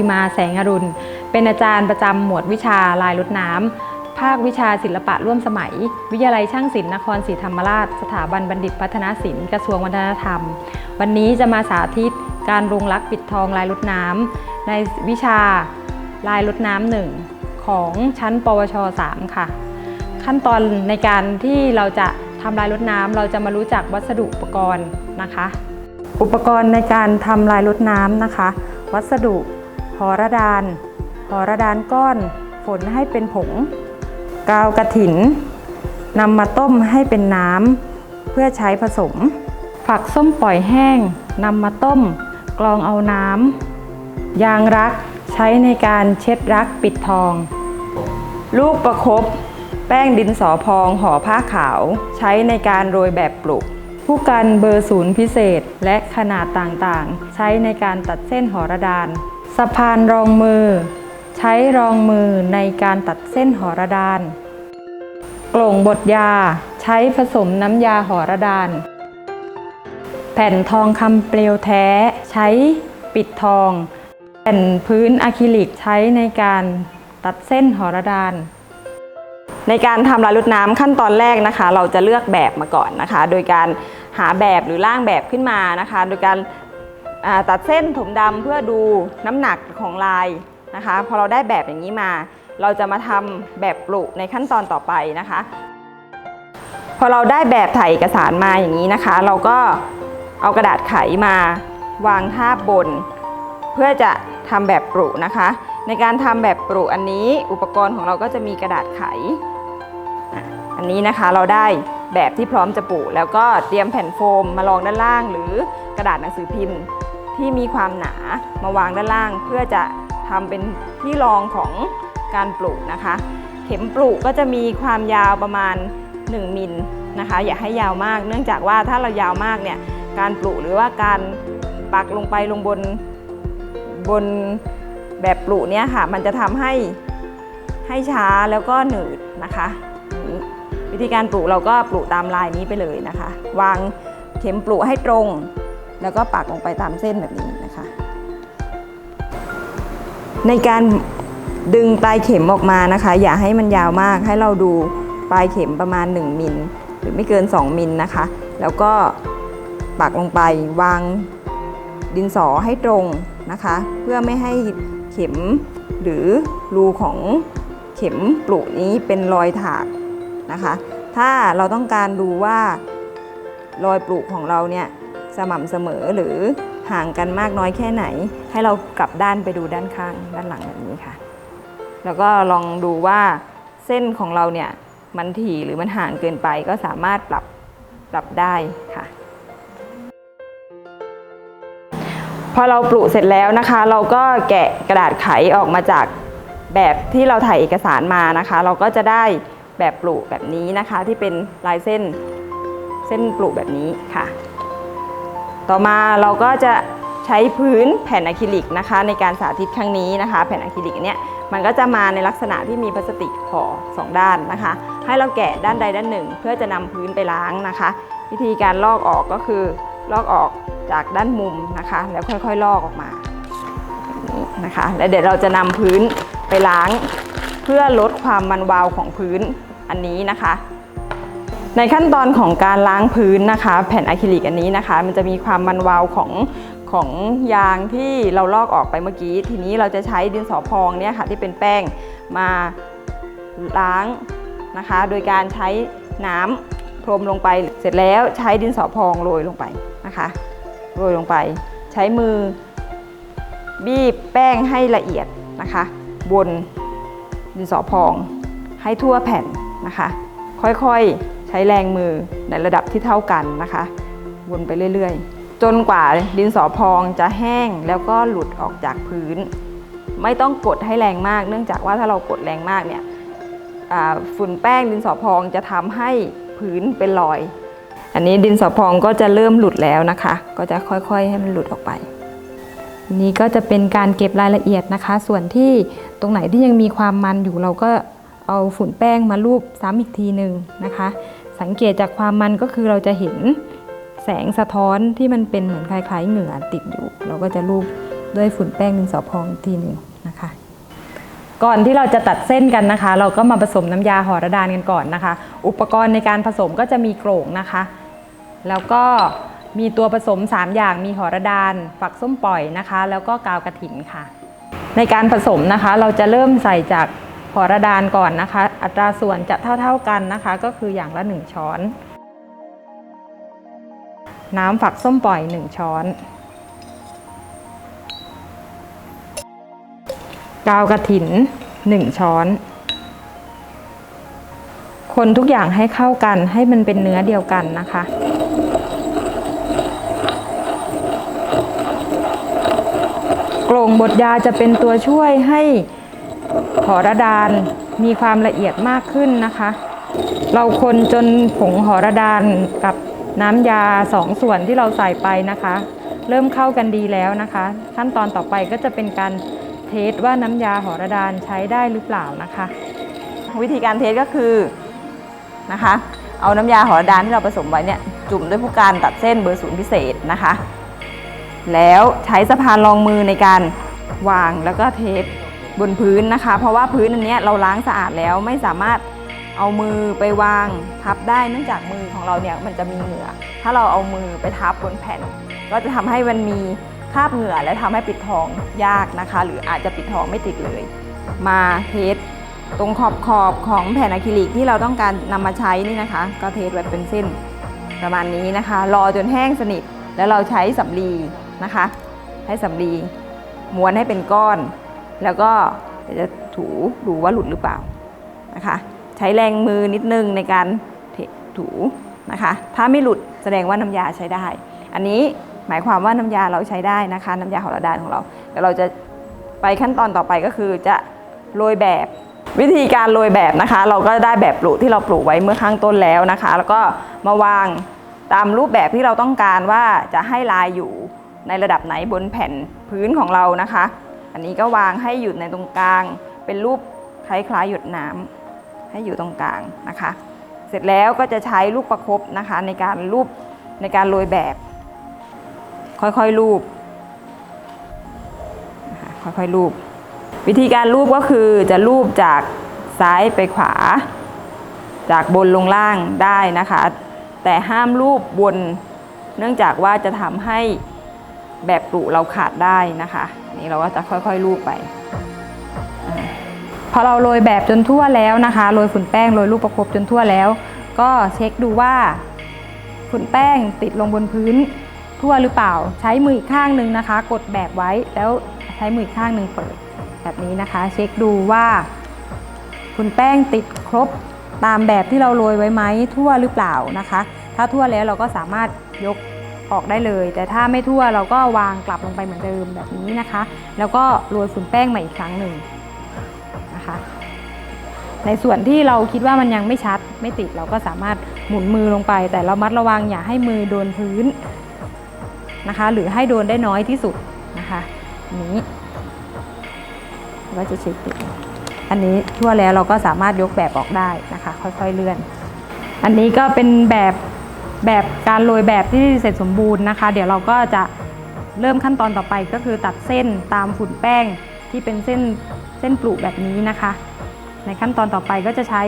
ิมาแสงอรุณ เป็นอาจารย์ประจำหมวดวิชาลายลดน้ำ ภาควิชาศิลปะร่วมสมัย วิทยาลัยช่างศิลป์นครศรีธรรมราช สถาบันบัณฑิตพัฒนศิลป์กระทรวงวัฒนธรรม วันนี้จะมาสาธิตการลงรักปิดทองลายลดน้ำในวิชาลายลดน้ำหนึ่งของชั้นปวช 3 ค่ะ ขั้นตอนในการที่เราจะทำลายลดน้ำเราจะมารู้จักวัสดุอุปกรณ์นะคะ อุปกรณ์ในการทำลายลดน้ำนะคะ วัสดุ อระดานหอระดานก้อนฝนให้เป็นผง กาวกระถินนำมาต้มให้เป็นน้ำเพื่อใช้ผสม ฝักส้มปล่อยแห้งนำมาต้ม กรองเอาน้ำยางรักใช้ในการเช็ดรักปิดทอง ลูกประครบแป้งดินสอพองห่อผ้าขาว ใช้ในการโรยแบบปลุก ผู้กันเบอร์ศูนย์พิเศษและขนาดต่างๆ ใช้ในการตัดเส้นหอระดาน สะพานรองมือ ใช้รองมือในการตัดเส้นหอระดานกล่งบดยาใช้ผสมน้ำยาหอระดาน แผ่นทองคำเปลวแท้ใช้ปิดทอง แผ่นพื้นอะคริลิกใช้ในการตัดเส้นหอระดาน ในการทำลายลุดน้ำขั้นตอนแรกนะคะ เราจะเลือกแบบมาก่อนนะคะ โดยการหาแบบหรือร่างแบบขึ้นมานะคะ โดยการ ตัดเส้นถมดำเพื่อดูน้ำหนักของลายนะคะ พอเราได้แบบอย่างนี้มา เราจะมาทำแบบปลุในขั้นตอนต่อไปนะคะ พอเราได้แบบถ่ายเอกสารมาอย่างนี้นะคะ เราก็เอากระดาษไขมาวางทาบบน เพื่อจะทำแบบปลุนะคะ ในการทำแบบปลุอันนี้อุปกรณ์ของเราก็จะมีกระดาษไข อันนี้นะคะเราได้แบบที่พร้อมจะปลุแล้วก็เตรียมแผ่นโฟมมารองด้านล่าง หรือกระดาษหนังสือพิมพ์ ที่มีความหนามาวางด้านล่าง เพื่อจะทำเป็นที่รองของการปลูกนะคะ เข็มปลูกก็จะมีความยาวประมาณ 1มิลนะคะ อย่าให้ยาวมาก เนื่องจากว่าถ้าเรายาวมากเนี่ยการปลูกหรือว่าการปักลงไปลงบนบนแบบปลูกเนี่ยค่ะ มันจะทำให้ให้ช้าแล้วก็หนืดนะคะวิธีการปลูกเราก็ปลูกตามลายนี้ไปเลยนะคะ วางเข็มปลูกให้ตรง แล้วก็ปักลงไปตามเส้นแบบนี้นะคะ ในการดึงปลายเข็มออกมานะคะ อย่าให้มันยาวมากให้เราดูปลายเข็มประมาณ 1มิลหรือไม่เกิน 2มิลนะคะ แล้วก็ปักลงไปวางดินสอให้ตรงนะคะ เพื่อไม่ให้เข็มหรือรูของเข็มปลูกนี้เป็นรอยถากนะคะ ถ้าเราต้องการดูว่ารอยปลูกของเราเนี่ย สม่ำเสมอหรือห่างกันมากน้อยแค่ไหน ให้เรากลับด้านไปดูด้านข้างด้านหลังแบบนี้ค่ะ แล้วก็ลองดูว่าเส้นของเราเนี่ยมันถี่หรือมันห่างเกินไปก็สามารถปรับปรับได้ค่ะ พอเราปลูกเสร็จแล้วนะคะ เราก็แกะกระดาษไขออกมาจากแบบที่เราถ่ายเอกสารมานะคะ เราก็จะได้แบบปลูกแบบนี้นะคะ ที่เป็นลายเส้นเส้นปลูกแบบนี้ค่ะ ต่อมาเราก็จะใช้พื้นแผ่นอะคริลิกนะคะ ในการสาธิตครั้งนี้นะคะ แผ่นอะคริลิกอันเนี้ยมันก็จะมาในลักษณะที่มีพลาสติกห่อสองด้านนะคะ ให้เราแกะด้านใดด้านหนึ่ง เพื่อจะนำพื้นไปล้างนะคะ วิธีการลอกออกก็คือลอกออกจากด้านมุมนะคะ แล้วค่อยๆลอกออกมานะคะ แล้วเดี๋ยวเราจะนำพื้นไปล้าง เพื่อลดความมันวาวของพื้นอันนี้นะคะ ในขั้นตอนของการล้างพื้นนะคะ แผ่นอะคริลิกอันนี้นะคะ มันจะมีความมันวาวของของยางที่เราลอกออกไปเมื่อกี้ ทีนี้เราจะใช้ดินสอพองเนี่ยค่ะที่เป็นแป้งมาล้างนะคะ โดยการใช้น้ำพรมลงไปเสร็จแล้วใช้ดินสอพองโรยลงไปนะคะโรยลงไป ใช้มือ บีบแป้งให้ละเอียดนะคะ บนดินสอพองให้ทั่วแผ่นนะคะ ค่อยๆ ใช้แรงมือในระดับที่เท่ากันนะคะ วนไปเรื่อยๆ จนกว่าดินสอพองจะแห้งแล้วก็หลุดออกจากพื้น ไม่ต้องกดให้แรงมาก เนื่องจากว่าถ้าเรากดแรงมากเนี่ยฝุ่นแป้งดินสอพองจะทำให้พื้นเป็นรอย อันนี้ดินสอพองก็จะเริ่มหลุดแล้วนะคะ ก็จะค่อยๆให้มันหลุดออกไปนี่ก็จะเป็นการเก็บรายละเอียดนะคะ ส่วนที่ตรงไหนที่ยังมีความมันอยู่เราก็เอาฝุ่นแป้งมาลูบซ้ำอีกทีหนึ่งนะคะ สังเกตจากความมันก็คือเราจะเห็นแสงสะท้อนที่มันเป็นเหมือนคล้ายๆเหงื่อติดอยู่ เราก็จะลูบด้วยฝุ่นแป้งดินสอพองทีหนึ่งนะคะ ก่อนที่เราจะตัดเส้นกันนะคะ เราก็มาผสมน้ำยาห่อระดานกันก่อนนะคะ อุปกรณ์ในการผสมก็จะมีโกร่งนะคะ แล้วก็มีตัวผสม 3 อย่างมีห่อระดาน ฝักส้มปล่อยนะคะ แล้วก็กาวกระถินค่ะ ในการผสมนะคะเราจะเริ่มใส่จาก หอระดานก่อนนะคะ อัตราส่วนจะเท่า ๆกันนะคะ ก็คืออย่างละ 1 ช้อน น้ำฝักส้มปล่อย 1 ช้อน กาวกระถิน 1 ช้อน คนทุกอย่างให้เข้ากันให้มันเป็นเนื้อเดียวกันนะคะโกร่งบดยาจะเป็นตัวช่วยให้ หอระดานมีความละเอียดมากขึ้นนะคะ เราคนจนผงหอระดานกับน้ำยาสองส่วนที่เราใส่ไปนะคะ เริ่มเข้ากันดีแล้วนะคะ ขั้นตอนต่อไปก็จะเป็นการเทสว่าน้ำยาหอระดานใช้ได้หรือเปล่านะคะ วิธีการเทสก็คือนะคะ เอาน้ำยาหอระดานที่เราผสมไว้เนี่ยจุ่มด้วยผู้การตัดเส้นเบอร์ศูนย์พิเศษนะคะ แล้วใช้สะพานรองมือในการวางแล้วก็เทส บนพื้นนะคะ เพราะว่าพื้นอันนี้เราล้างสะอาดแล้วไม่สามารถเอามือไปวางทับได้เนื่องจากมือของเราเนี่ยมันจะมีเหงื่อ ถ้าเราเอามือไปทับบนแผ่น ก็จะทำให้มันมีคราบเหงื่อและทำให้ปิดทองยากนะคะ หรืออาจจะปิดทองไม่ติดเลย มาเทสตรงขอบขอบของแผ่นอะคริลิกที่เราต้องการนำมาใช้นี่นะคะ ก็เทสไว้เป็นเส้นประมาณนี้นะคะ รอจนแห้งสนิท แล้วเราใช้สำลีนะคะใช้สำลีม้วนให้เป็นก้อน แล้วก็เดี๋ยวจะถูดูว่าหลุดหรือเปล่านะคะ ใช้แรงมือนิดนึงในการเทถูนะคะ ถ้าไม่หลุดแสดงว่าน้ำยาใช้ได้ อันนี้หมายความว่าน้ำยาเราใช้ได้นะคะ น้ำยาหอระดานของเราเดี๋ยวเราจะไปขั้นตอนต่อไปก็คือจะโรยแบบวิธีการโรยแบบนะคะ เราก็ได้แบบปลูกที่เราปลูกไว้เมื่อข้างต้นแล้วนะคะ แล้วก็มาวางตามรูปแบบที่เราต้องการว่าจะให้ลายอยู่ในระดับไหนบนแผ่นพื้นของเรานะคะ อันนี้ก็วางให้อยู่ในตรงกลาง เป็นรูปคล้ายๆหยดน้ำให้อยู่ตรงกลางนะคะ เสร็จแล้วก็จะใช้ลูกประคบนะคะ ในการรูปในการโรยแบบ ค่อยๆรูปคะค่อยๆรูป วิธีการรูปก็คือจะรูปจากซ้ายไปขวา จากบนลงล่างได้นะคะ แต่ห้ามรูปบนเนื่องจากว่าจะทำให้ แบบปลูเราขาดได้นะคะ นี่เราก็จะค่อยๆรูปไปพอเราโรยแบบจนทั่วแล้วนะคะโรยฝุ่นแป้งโรยลูกประคบจนทั่วแล้ว ก็เช็คดูว่าฝุ่นแป้งติดลงบนพื้นทั่วหรือเปล่า ใช้มืออีกข้างหนึ่งนะคะ กดแบบไว้แล้วใช้มืออีกข้างหนึ่งเปิดแบบนี้นะคะ เช็คดูว่าฝุ่นแป้งติดครบตามแบบที่เราโรยไว้ไหมทั่วหรือเปล่านะคะ ถ้าทั่วแล้วเราก็สามารถยก ออกได้เลย แต่ถ้าไม่ทั่วเราก็วางกลับลงไปเหมือนเดิมแบบนี้นะคะ แล้วก็โรยฝุ่นแป้งใหม่อีกครั้งหนึ่งนะคะ ในส่วนที่เราคิดว่ามันยังไม่ชัดไม่ติดเราก็สามารถหมุนมือลงไป แต่เรามัดระวังอย่าให้มือโดนพื้นนะคะ หรือให้โดนได้น้อยที่สุดนะคะอันนี้เราจะเช็คดูอันนี้ทั่วแล้วเราก็สามารถยกแบบออกได้นะคะ ค่อยๆเลื่อน อันนี้ก็เป็นแบบ แบบการโรยแบบที่เสร็จสมบูรณ์นะคะ เดี๋ยวเราก็จะเริ่มขั้นตอนต่อไปก็คือตัดเส้นตามฝุ่นแป้งที่เป็นเส้นเส้นปลูกแบบนี้นะคะ ในขั้นตอนต่อไปก็จะใช้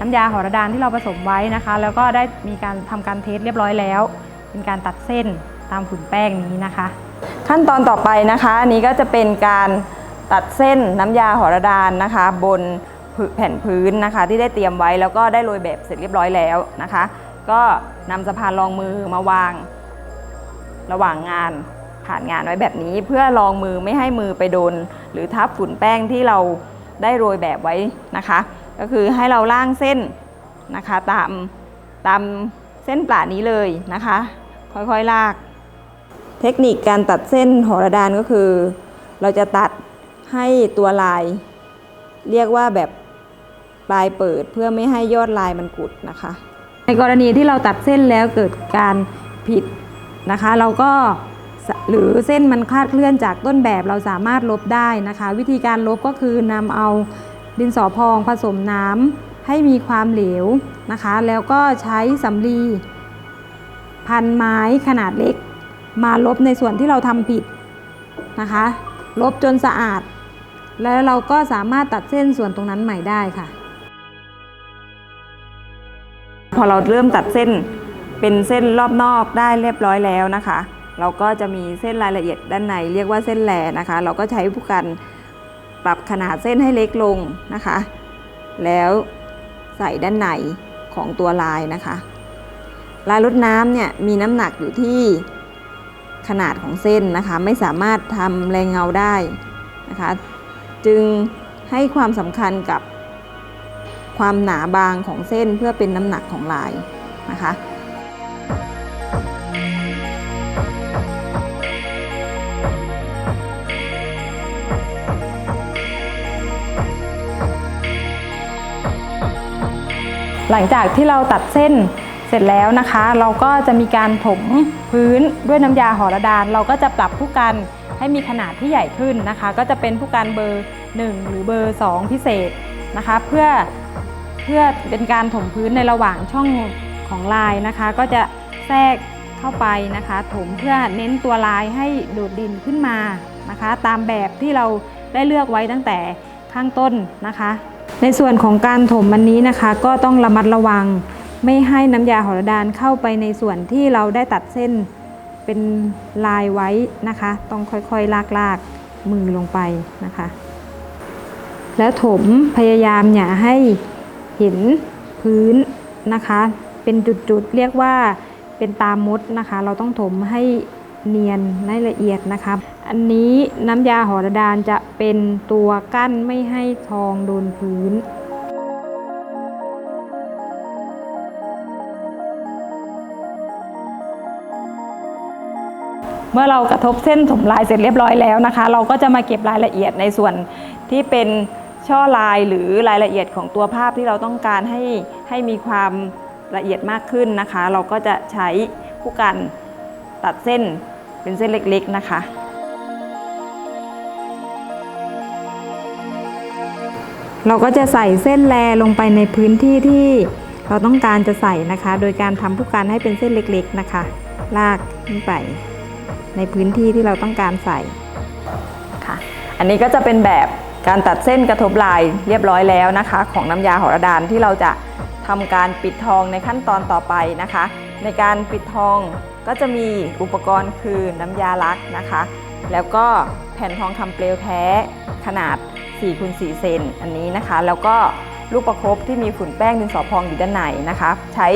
น้ำยาหอระดานที่เราผสมไว้นะคะ แล้วก็ได้มีการทำการเทสเรียบร้อยแล้ว เป็นการตัดเส้นตามฝุ่นแป้งนี้นะคะ ขั้นตอนต่อไปนะคะอันนี้ก็จะเป็นการตัดเส้นน้ำยาหอระดานนะคะ บนแผ่นพื้นนะคะ ที่ได้เตรียมไว้แล้วก็ได้โรยแบบเสร็จเรียบร้อยแล้วนะคะ ก็นำสะพานรองมือมาวาง ระหว่างงานผ่านงานไว้แบบนี้ เพื่อรองมือไม่ให้มือไปโดน หรือทับฝุ่นแป้งที่เราได้โรยแบบไว้นะคะ ก็คือให้เราล่างเส้นนะคะตามตามเส้นปลานี้เลยนะคะ ค่อยๆลาก เทคนิคการตัดเส้นหอระดานก็คือ เราจะตัดให้ตัวลาย เรียกว่าแบบปลายเปิดเพื่อไม่ให้ยอดลายมันกุดนะคะ ในกรณีที่เราตัดเส้นแล้วเกิดการผิดนะคะ เราก็หรือเส้นมันคลาดเคลื่อนจากต้นแบบเราสามารถลบได้นะคะ วิธีการลบก็คือนำเอาดินสอพองผสมน้ำให้มีความเหลวนะคะ แล้วก็ใช้สำลีพันไม้ขนาดเล็ก มาลบในส่วนที่เราทำผิดนะคะ ลบจนสะอาด แล้วเราก็สามารถตัดเส้นส่วนตรงนั้นใหม่ได้ค่ะ พอเราเริ่มตัดเส้นเป็นเส้นรอบนอกได้เรียบร้อยแล้วนะคะ เราก็จะมีเส้นรายละเอียดด้านใน เรียกว่าเส้นแหลนะคะ เราก็ใช้ผู้กันปรับขนาดเส้นให้เล็กลงนะคะ แล้วใส่ด้านในของตัวลายนะคะ ลายลดน้ำเนี่ยมีน้ำหนักอยู่ที่ขนาดของเส้นนะคะ ไม่สามารถทำแรงเงาได้นะคะ จึงให้ความสำคัญกับ ความหนาบางของเส้นเพื่อเป็นน้ำหนักของลายนะคะหลังจากที่เราตัดเส้นเสร็จแล้วนะคะ เราก็จะมีการถมพื้นด้วยน้ำยาหอระดาน เราก็จะปรับผู้กันให้มีขนาดที่ใหญ่ขึ้นนะคะ ก็จะเป็นผู้กันเบอร์ 1 หรือเบอร์ 2 พิเศษนะคะ เพื่อ พื่อเป็นการถมพื้นในระหว่างช่องของลายนะคะ ก็จะแทรกเข้าไปนะคะ ถมเพื่อเน้นตัวลายให้โดดด่นขึ้นมานะคะ ตามแบบที่เราได้เลือกไว้ตั้งแต่ข้างต้นนะคะ ในส่วนของการถมอันนี้นะคะ ก็ต้องระมัดระวังไม่ให้น้ำยาหอระดานเข้าไปในส่วนที่เราได้ตัดเส้นเป็นลายไว้นะคะ ต้องค่อยๆ ลากๆมือลงไปนะคะ แล้วถมพยายามอย่าให้ เห็นพื้นนะคะ เป็นจุดๆ เรียกว่าเป็นตามมดนะคะ เราต้องถมให้เนียนให้ละเอียดนะคะ อันนี้น้ำยาหอระดานจะเป็นตัวกั้นไม่ให้ทองโดนพื้นเมื่อเรากระทบเส้นถมลายเสร็จเรียบร้อยแล้วนะคะ เราก็จะมาเก็บรายละเอียดในส่วนที่เป็น ช่อลายหรือรายละเอียดของตัวภาพที่เราต้องการให้ให้มีความละเอียดมากขึ้นนะคะ เราก็จะใช้ผู้กันตัดเส้นเป็นเส้นเล็กๆนะคะเราก็จะใส่เส้นแลลงไปในพื้นที่ที่เราต้องการจะใส่นะคะ โดยการทำผู้กันให้เป็นเส้นเล็กๆนะคะ ลากขึ้นไป ในพื้นที่ที่เราต้องการใส่ค่ะ อันนี้ก็จะเป็นแบบ การตัดเส้นกระทบลายเรียบร้อยแล้วนะคะ ของน้ำยาหอระดานที่เราจะทำการปิดทองในขั้นตอนต่อไปนะคะ ในการปิดทองก็จะมีอุปกรณ์คือน้ำยาลักนะคะ แล้วก็แผ่นทองคำเปลวแท้ขนาด4คูณ4เซนอันนี้นะคะ แล้วก็ลูกประคบที่มีฝุ่นแป้งดินสอพองอยู่ด้านในนะคะ ใช้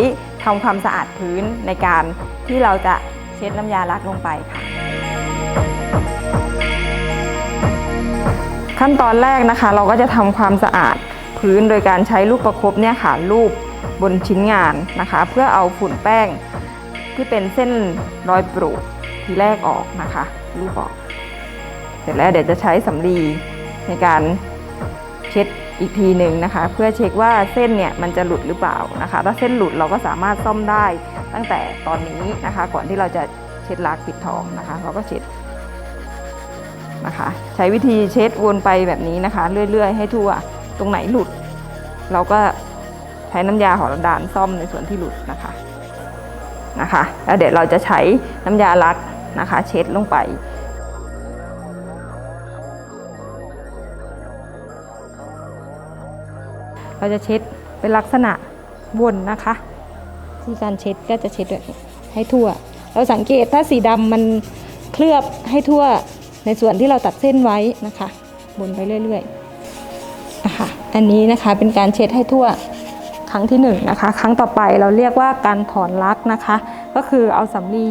ทำความสะอาดพื้นในการที่เราจะเช็ดน้ำยาลักลงไปค่ะ ขั้นตอนแรกนะคะ เราก็จะทำความสะอาดพื้นโดยการใช้ลูกประคบเนี่ยค่ะลูบบนชิ้นงานนะคะ เพื่อเอาฝุ่นแป้งที่เป็นเส้นรอยปรุทีแรกออกนะคะลูบออก เสร็จแล้วเดี๋ยวจะใช้สำลีในการเช็ดอีกทีหนึ่งนะคะ เพื่อเช็คว่าเส้นเนี่ยมันจะหลุดหรือเปล่านะคะ ถ้าเส้นหลุดเราก็สามารถซ่อมได้ตั้งแต่ตอนนี้นะคะ ก่อนที่เราจะเช็ดลากปิดทองนะคะ เราก็เช็ด นะคะ ใช้วิธีเช็ดวนไปแบบนี้นะคะ เรื่อย ๆ ให้ทั่วตรงไหนหลุด เราก็ใช้น้ำยาหอระดานซ่อมในส่วนที่หลุดนะคะนะคะแล้วเดี๋ยวเราจะใช้น้ำยาลักนะคะ เช็ดลงไปเราจะเช็ดเป็นลักษณะวนนะคะที่การเช็ดก็จะเช็ดแบบให้ทั่ว เราสังเกตถ้าสีดำมันเคลือบให้ทั่ว ในส่วนที่เราตัดเส้นไว้นะคะวนไปเรื่อยๆนะคะอันนี้นะคะเป็นการเช็ดให้ทั่วครั้งที่หนึ่งนะคะ ครั้งต่อไปเราเรียกว่าการถอนลักนะคะ ก็คือเอาสำลี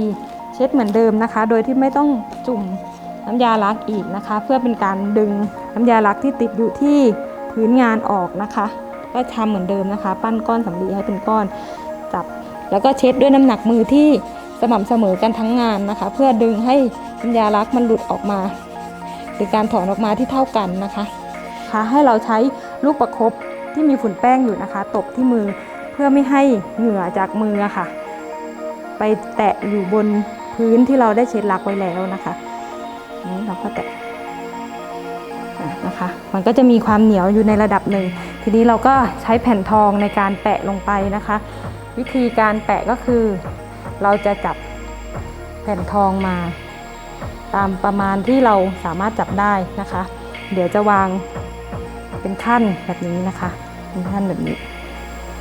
เช็ดเหมือนเดิมนะคะ โดยที่ไม่ต้องจุ่มน้ำยาลักอีกนะคะ เพื่อเป็นการดึงน้ำยาลักที่ติดอยู่ที่พื้นงานออกนะคะ ก็ทำเหมือนเดิมนะคะ ปั้นก้อนสำลีให้เป็นก้อนจับ แล้วก็เช็ดด้วยน้ำหนักมือที่ สม่ำเสมอกันทั้งงานนะคะ เพื่อดึงให้น้ำยาลักษณ์มันหลุดออกมา หรือการถอนออกมาที่เท่ากันนะคะค่ะให้เราใช้ลูกประคบที่มีฝุ่นแป้งอยู่นะคะ ตบที่มือเพื่อไม่ให้เหงื่อจากมือค่ะ ไปแตะอยู่บนพื้นที่เราได้เช็ดลักไว้แล้วนะคะนี่เราก็แตะอะนะคะ มันก็จะมีความเหนียวอยู่ในระดับหนึ่ง ทีนี้เราก็ใช้แผ่นทองในการแปะลงไปนะคะ วิธีการแปะก็คือ เราจะจับแผ่นทองมา ตามประมาณที่เราสามารถจับได้นะคะ เดี๋ยวจะวางเป็นขั้นแบบนี้นะคะเป็นขั้นแบบนี้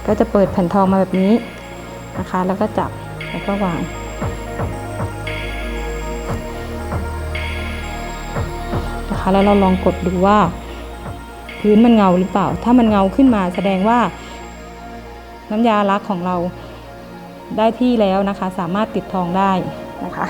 ก็จะเปิดแผ่นทองมาแบบนี้นะคะ แล้วก็จับแล้วก็วางนะคะแล้วเราลองกดดูว่าพื้นมันเงาหรือเปล่า ถ้ามันเงาขึ้นมาแสดงว่าน้ำยาล้างของเรา ได้ที่แล้วนะคะ สามารถติดทองได้นะคะ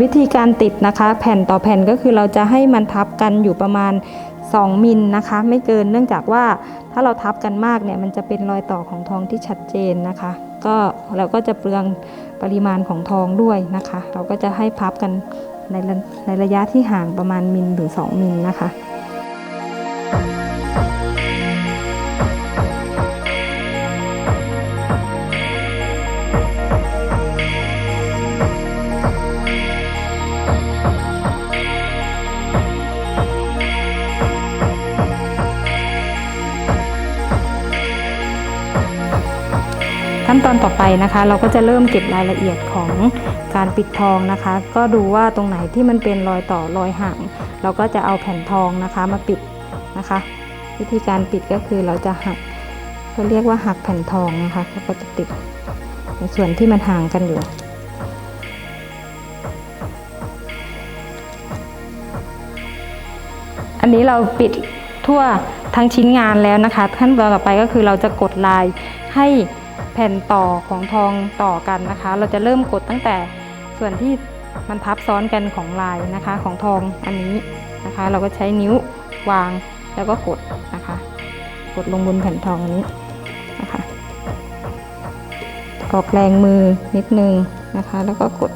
วิธีการติดนะคะแผ่นต่อแผ่นก็คือเราจะให้มันทับกันอยู่ประมาณ 2 มิลนะคะ ไม่เกินเนื่องจากว่าถ้าเราทับกันมากเนี่ยมันจะเป็นรอยต่อของทองที่ชัดเจนนะคะ ก็เราก็จะเปลืองปริมาณของทองด้วยนะคะ เราก็จะให้พับกันในระในระยะที่ห่างประมาณมิลถึง 2 มิลนะคะ ขั้นตอนต่อไปนะคะ เราก็จะเริ่มเก็บรายละเอียดของการปิดทองนะคะ ก็ดูว่าตรงไหนที่มันเป็นรอยต่อรอยห่าง เราก็จะเอาแผ่นทองนะคะมาปิดนะคะ วิธีการปิดก็คือเราจะหักก็เรียกว่าหักแผ่นทองนะคะแล้วก็จะติดในส่วนที่มันห่างกันอยู่อันนี้เราปิดทั่วทั้งชิ้นงานแล้วนะคะขั้นตอนต่อไปก็คือเราจะกดลายให้ ผ่นต่อของทองต่อกันนะคะ เราจะเริ่มกดตั้งแต่ส่วนที่มันทับซ้อนกันของลายนะคะ ของทองอันนี้นะคะ เราก็ใช้นิ้ววางแล้วก็กดนะคะ กดลงบนแผ่นทองนนี้นะคะออกแรงมือนิดนึงนะคะ แล้วก็กด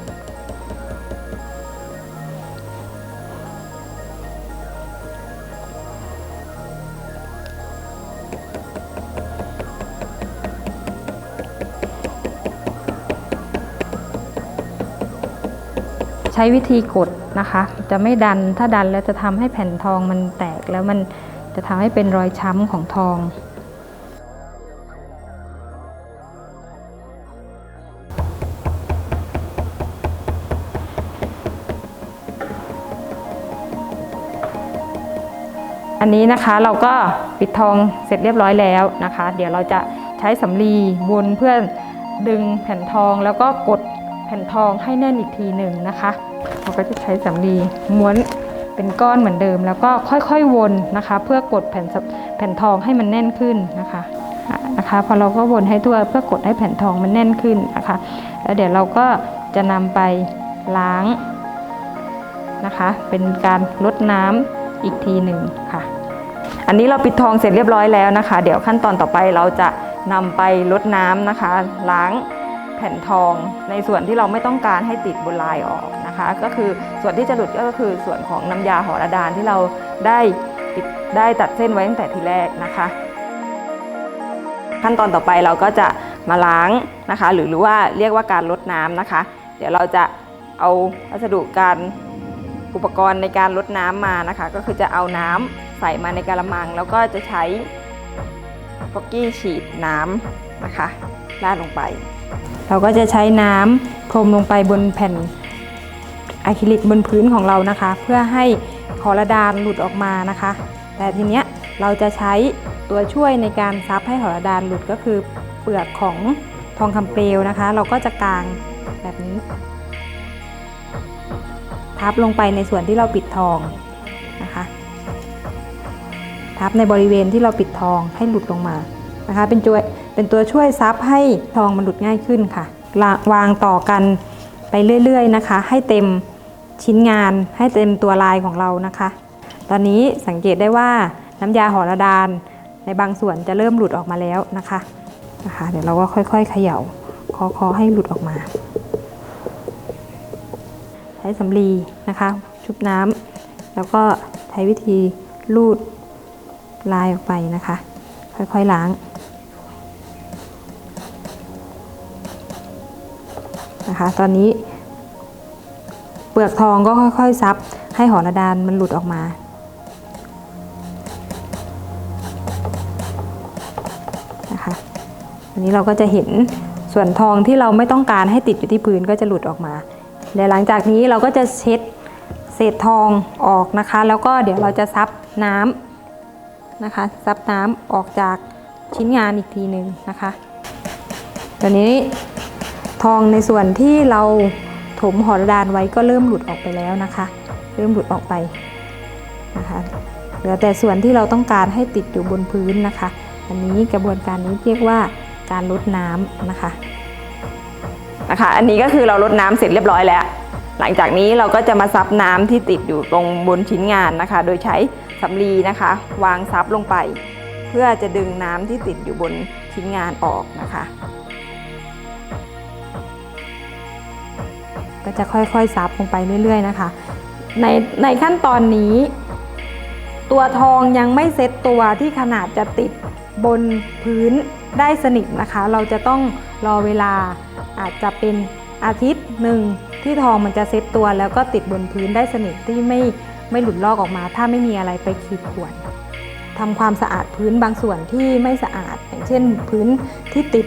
ช้วิธีกดนะคะ จะไม่ดันถ้าดันแล้วจะทำให้แผ่นทองมันแตกแล้วมันจะทำให้เป็นรอยช้ำของทอง อันนี้นะคะเราก็ปิดทองเสร็จเรียบร้อยแล้วนะคะ เดี๋ยวเราจะใช้สำลีวนเพื่อดึงแผ่นทองแล้วก็กดแผ่นทองให้แน่นอีกทีหนึ่งนะคะ เราก็จะใช้สำลีม้วนเป็นก้อนเหมือนเดิม แล้วก็ค่อยๆวนนะคะ เพื่อกดแผ่นสแผ่นทองให้มันแน่นขึ้นนะคะนะคะพอเราก็วนให้ทั่วเพื่อกดให้แผ่นทองมันแน่นขึ้นนะคะแล้วเดี๋ยวเราก็จะนำไปล้างนะคะ เป็นการลดน้ำอีกทีหนึ่งค่ะ อันนี้เราปิดทองเสร็จเรียบร้อยแล้วนะคะ เดี๋ยวขั้นตอนต่อไปเราจะนำไปลดน้ำนะคะ ล้าง ผ่นทองในส่วนที่เราไม่ต้องการให้ติดบนลายออกนะคะ ก็คือส่วนที่จะหลุดก็คือส่วนของน้ำยาหอระดานที่เราได้ติดได้ตัดเส้นไว้ตั้งแต่ทีแรกนะคะ ขั้นตอนต่อไปเราก็จะมาล้างนะคะ หรือหรือว่าเรียกว่าการลดน้ำนะคะ เดี๋ยวเราจะเอาวัสดุการอุปกรณ์ในการลดน้ำมานะคะ ก็คือจะเอาน้ำใส่มาในกระมัง แล้วก็จะใช้ฟอกกี้ฉีดน้ำนะคะราดลงไป เราก็จะใช้น้ำพรมลงไปบนแผ่นอะคริลิกบนพื้นของเรานะคะ เพื่อให้ขอระดานหลุดออกมานะคะ แต่ทีเนี้ยเราจะใช้ตัวช่วยในการซับให้หอระดานหลุดก็คือเปลือกของทองคำเปลวนะคะ เราก็จะกางแบบนี้ ทับลงไปในส่วนที่เราปิดทองนะคะ ทับในบริเวณที่เราปิดทองให้หลุดลงมา นะคะเป็นตัวเป็นตัวช่วยซับให้ทองมันหลุดง่ายขึ้นค่ะ วางต่อกันไปเรื่อยๆนะคะ ให้เต็มชิ้นงานให้เต็มตัวลายของเรานะคะ ตอนนี้สังเกตได้ว่าน้ำยาหอระดานในบางส่วนจะเริ่มหลุดออกมาแล้วนะคะนะคะ เดี๋ยวเราก็ค่อยๆเขย่าเคอๆให้หลุดออกมา ใช้สำลีนะคะ ชุบน้ำแล้วก็ใช้วิธีลูดลายออกไปนะคะ ค่อยๆล้าง นะคะ ตอนนี้ เปลือกทองก็ค่อยๆซับให้หอระดานมันหลุดออกมานะคะอันนี้เราก็จะเห็นส่วนทองที่เราไม่ต้องการให้ติดอยู่ที่พื้นก็จะหลุดออกมาและหลังจากนี้เราก็จะเช็ดเศษทองออกนะคะ แล้วก็เดี๋ยวเราจะซับน้ำนะคะ ซับน้ำออกจากชิ้นงานอีกทีหนึ่งนะคะ ตอนนี้ ทองในส่วนที่เราถมหอระดานไว้ก็เริ่มหลุดออกไปแล้วนะคะ เริ่มหลุดออกไปนะคะเหลือแต่ส่วนที่เราต้องการให้ติดอยู่บนพื้นนะคะ อันนี้กระบวนการนี้เรียกว่าการลดน้ำนะคะนะคะ อันนี้ก็คือเราลดน้ำเสร็จเรียบร้อยแล้ว หลังจากนี้เราก็จะมาซับน้ำที่ติดอยู่ตรงบนชิ้นงานนะคะ โดยใช้สำลีนะคะ วางซับลงไป เพื่อจะดึงน้ำที่ติดอยู่บนชิ้นงานออกนะคะ ก็จะค่อยๆซับลงไปเรื่อยๆนะคะ ในในขั้นตอนนี้ ตัวทองยังไม่เซ็ตตัวที่ขนาดจะติดบนพื้นได้สนิทนะคะ เราจะต้องรอเวลาอาจจะเป็นอาทิตย์หนึ่งที่ทองมันจะเซ็ตตัวแล้วก็ติดบนพื้นได้สนิทที่ไม่ไม่หลุดลอกออกมา ถ้าไม่มีอะไรไปขีดข่วนทำความสะอาดพื้นบางส่วนที่ไม่สะอาด อย่างเช่นพื้นที่ติด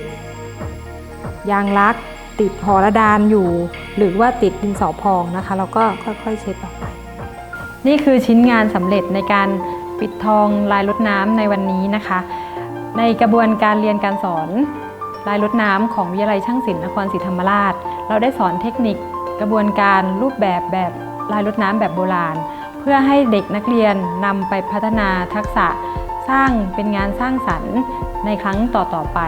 ยางลัก ติดหอระดานอยู่ หรือว่าติดดินสอพองนะคะ เราก็ค่อยๆเช็ดออกไป นี่คือชิ้นงานสำเร็จในการปิดทองลายลดน้ำในวันนี้นะคะ ในกระบวนการเรียนการสอนลายลดน้ำของวิทยาลัยช่างศิลป์นครศรีธรรมราช เราได้สอนเทคนิค กระบวนการรูปแบบแบบลายลดน้ำแบบโบราณ เพื่อให้เด็กนักเรียนนำไปพัฒนาทักษะสร้างเป็นงานสร้างสรรค์ในครั้งต่อๆไป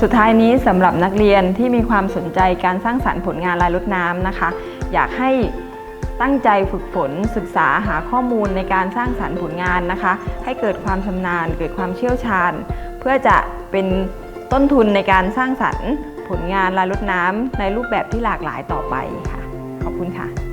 สุดท้ายนี้สำหรับนักเรียนที่มีความสนใจการสร้างสรรค์ผลงานลายลดน้ำนะคะ อยากให้ตั้งใจฝึกฝนศึกษาหาข้อมูลในการสร้างสรรค์ผลงานนะคะ ให้เกิดความชำนาญ เกิดความเชี่ยวชาญ เพื่อจะเป็นต้นทุนในการสร้างสรรค์ผลงานลายลดน้ำในรูปแบบที่หลากหลายต่อไปค่ะ ขอบคุณค่ะ